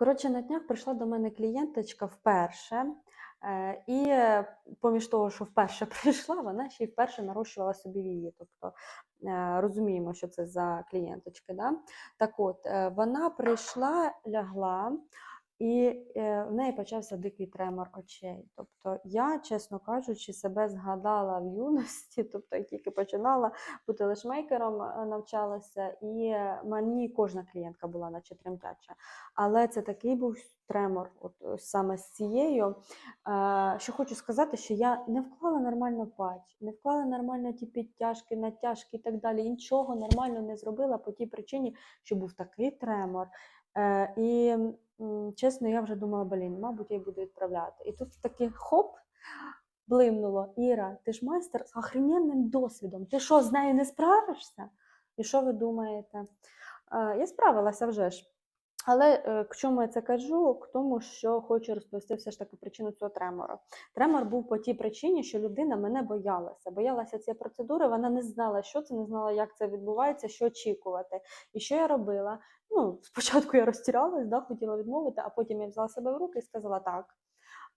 Коротше, на днях прийшла до мене клієнточка вперше. е, І е, поміж того, що вперше прийшла, вона ще й вперше нарощувала собі вії. Тобто е, розуміємо, що це за клієнточки. Да? Так от, вона прийшла, лягла, і е, в неї почався дикий тремор очей. Тобто я, чесно кажучи, себе згадала в юності, тобто я тільки починала бути лешмейкером, е, навчалася, і е, мені кожна клієнтка була наче тремтяча. Але це такий був тремор, от саме з цією. Що хочу сказати, що я не вклала нормально патч, не вклала нормально ті підтяжки, натяжки і так далі. Нічого нормально не зробила по тій причині, що був такий тремор. І чесно, я вже думала, блін, мабуть, я її буду відправляти. І тут таке хоп. Блимнуло, Іра, ти ж майстер з охрененним досвідом. Ти що, з нею не справишся? І що ви думаєте? Е, Я справилася вже ж. Але е, к чому я це кажу? К тому, що хочу розповісти все ж таки причину цього тремору. Тремор був по тій причині, що людина мене боялася. Боялася цієї процедури, вона не знала, що це, не знала, як це відбувається, що очікувати. І що я робила? Ну, спочатку я розтіралась, да, хотіла відмовити, а потім я взяла себе в руки і сказала так.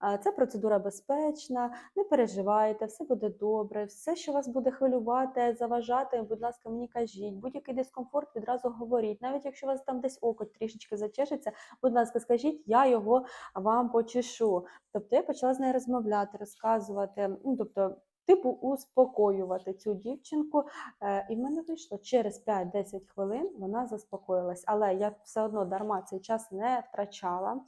Ця процедура безпечна, не переживайте, все буде добре, все, що вас буде хвилювати, заважати, будь ласка, мені кажіть, будь-який дискомфорт відразу говоріть. Навіть якщо у вас там десь око трішечки зачешеться, будь ласка, скажіть, я його вам почешу. Тобто я почала з нею розмовляти, розказувати. Ну, тобто, типу, успокоювати цю дівчинку. Е, І в мене вийшло через 5-10 хвилин вона заспокоїлась. Але я все одно дарма цей час не втрачала.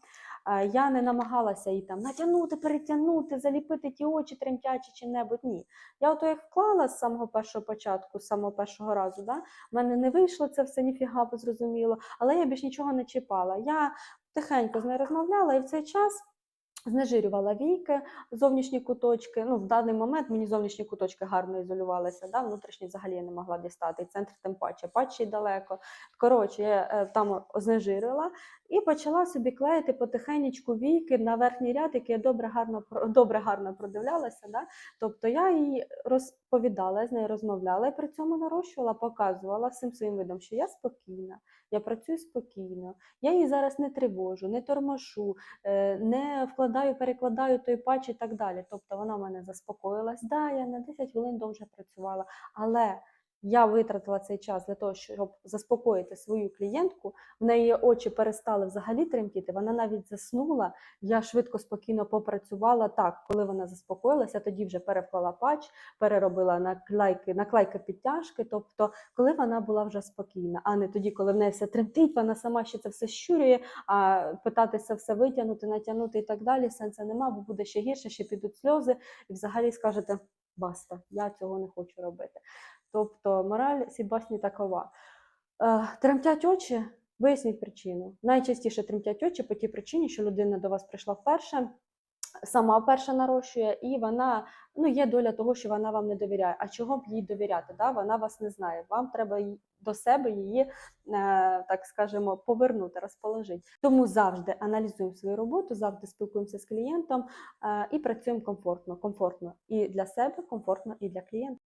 Е, Я не намагалася її там натягнути, перетягнути, заліпити ті очі тремтячі чи небудь. Ні. Я ото як вклала з самого першого початку, з самого першого разу, да? в мене не вийшло це все ніфіга зрозуміло, але я більш нічого не чіпала. Я тихенько з нею розмовляла і в цей час. Знежирювала війки, зовнішні куточки. Ну, в даний момент мені зовнішні куточки гарно ізолювалися, да? внутрішні взагалі я не могла дістати, і центр тим паче, патчі далеко. Коротше, я е, там знежирила і почала собі клеїти потихенечку війки на верхній ряд, який я добре гарно, добре гарно продивлялася. Да? Тобто я їй розповідала, я з нею розмовляла і при цьому нарощувала, показувала всім своїм видом, що я спокійна, я працюю спокійно, я її зараз не тривожу, не тормошу, е, не вкладаю, перекладаю той патч і так далі. Тобто вона в мене заспокоїлась. Да, я на 10 хвилин довше працювала, але я витратила цей час для того, щоб заспокоїти свою клієнтку. В неї очі перестали взагалі тремтіти. Вона навіть заснула. Я швидко, спокійно попрацювала так, коли вона заспокоїлася, тоді вже перевклала патч, переробила наклейки, наклейки підтяжки. Тобто, коли вона була вже спокійна, а не тоді, коли в неї все тремтить, вона сама ще це все щурює, а питатися все витягнути, натягнути і так далі. Сенсу нема, бо буде ще гірше, ще підуть сльози, і взагалі скажете. Баста, я цього не хочу робити. Тобто мораль цій басні такова. Е, Тремтять очі, виясніть причину. Найчастіше тремтять очі по тій причині, що людина до вас прийшла вперше, сама перша нарощує, і вона ну, є доля того, що вона вам не довіряє. А чого б їй довіряти? Да? Вона вас не знає. Вам треба до себе її, е, так скажемо, повернути, розположити. Тому завжди аналізуємо свою роботу, завжди спілкуємося з клієнтом е, і працюємо комфортно, комфортно і для себе, комфортно і для клієнта.